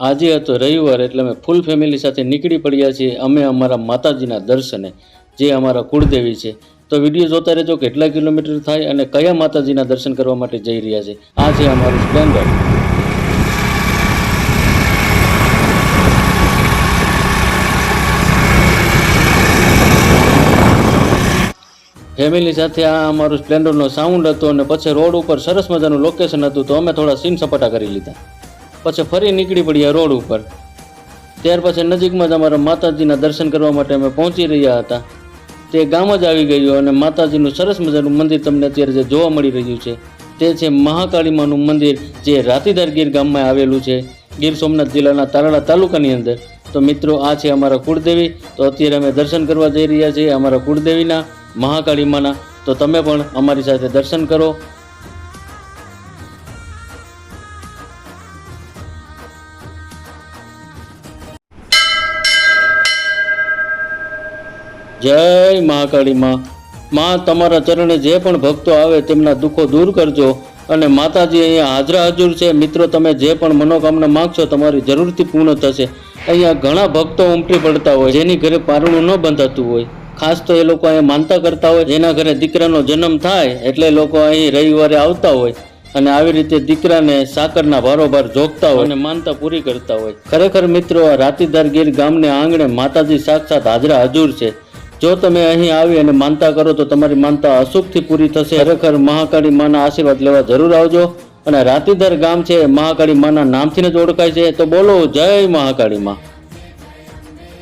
આજે હતો રવિવાર એટલે અમે ફૂલ ફેમિલી સાથે નીકળી પડ્યા છીએ. અમે અમારા માતાજીના દર્શને, જે અમારા કુળદેવી છે. તો વીડિયો જોતા રહેજો કેટલા કિલોમીટર થાય અને કયા માતાજીના દર્શન કરવા માટે જઈ રહ્યા છે. આ છે અમારું સ્પ્લેન્ડર ફેમિલી સાથે આ અમારું સ્પ્લેન્ડરનો સાઉન્ડ હતો અને પછી રોડ ઉપર સરસ મજાનું લોકેશન હતું તો અમે થોડા સીન સપાટા કરી લીધા. પછી ફરી નીકળી પડ્યા રોડ ઉપર. ત્યાર પછી નજીકમાં જ અમારા માતાજીના દર્શન કરવા માટે અમે પહોંચી રહ્યા હતા. તે ગામ જ આવી ગયું અને માતાજીનું સરસ મજાનું મંદિર તમને અત્યારે જે જોવા મળી રહ્યું છે, તે છે મહાકાળીમાનું મંદિર જે રાતીદાર ગીર ગામમાં આવેલું છે. ગીર સોમનાથ જિલ્લાના તાલાળા તાલુકાની અંદર. તો મિત્રો, આ છે અમારા કુળદેવી. તો અત્યારે અમે દર્શન કરવા જઈ રહ્યા છીએ અમારા કુળદેવીના મહાકાળીમાના. તો તમે પણ અમારી સાથે દર્શન કરો. જય મહાકાળી માં માં, તમારા ચરણે જે પણ ભક્તો આવે તેમના દુઃખો દૂર કરજો અને માતાજી અહીંયા હાજરા હજુર છે. મિત્રો, તમે જે પણ મનોકામના માગશો તમારી જરૂરથી પૂર્ણ થશે. અહીંયા ઘણા ભક્તો ઉમટી પડતા હોય, જેની ઘરે પારણું ન બંધાતું હોય. ખાસ તો એ લોકો અહીંયા માનતા કરતા હોય, જેના ઘરે દીકરાનો જન્મ થાય એટલે લોકો અહીં રવિવારે આવતા હોય અને આવી રીતે દીકરાને સાકરના ભારોભાર જોગતા હોય અને માનતા પૂરી કરતા હોય. ખરેખર મિત્રો, આ રાતીધાર ગીર ગામને આંગણે માતાજી સાક્ષાત હાજરા હજુર છે. જો તમે અહીં આવી અને માનતા કરો તો તમારી માનતા અશુભથી પૂરી થશે. ખરેખર મહાકાળી માના આશીર્વાદ લેવા જરૂર આવજો. અને રાતીધર ગામ છે મહાકાળી માના નામથી જ ઓળખાય છે. તો બોલો, જય મહાકાળી માં.